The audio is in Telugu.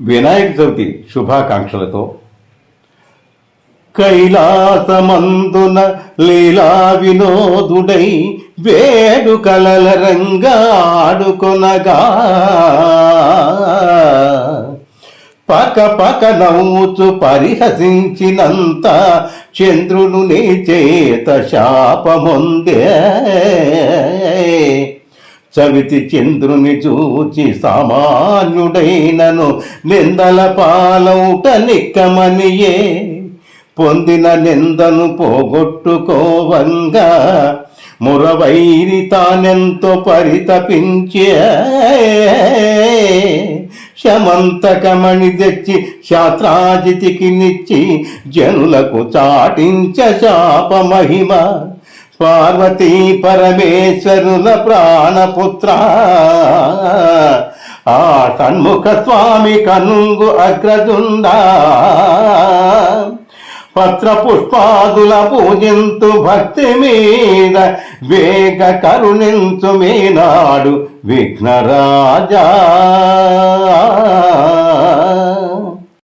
వినాయక చవితి శుభాకాంక్షలతో కైలాసమందున లీలా వినోదుడై వేడుకలల రంగాడుకొనగా. పక పక నవ్వుచు పరిహసించినంత చంద్రుడు నీ చేత శాపముందే. చవితి చంద్రుని చూచి సామాన్యుడైనను నిందల పాలౌట నిక్కమనియే. పొందిన నిందను పోగొట్టుకోవంగా మురవైరి తానెంతో పరితపించే. శమంతకమణి తెచ్చి శాస్త్రాజితికి నిచ్చి జనులకు చాటించ శాప మహిమ పార్వతీ పరమేశ్వరుల ప్రాణపుత్ర. ఆ షణ్ముఖ స్వామి కనుంగు అగ్రజుండా. పత్ర పుష్పాదుల పూజింతు భక్తి మీద వేగ కరుణించు మీనాడు విఘ్నరాజా.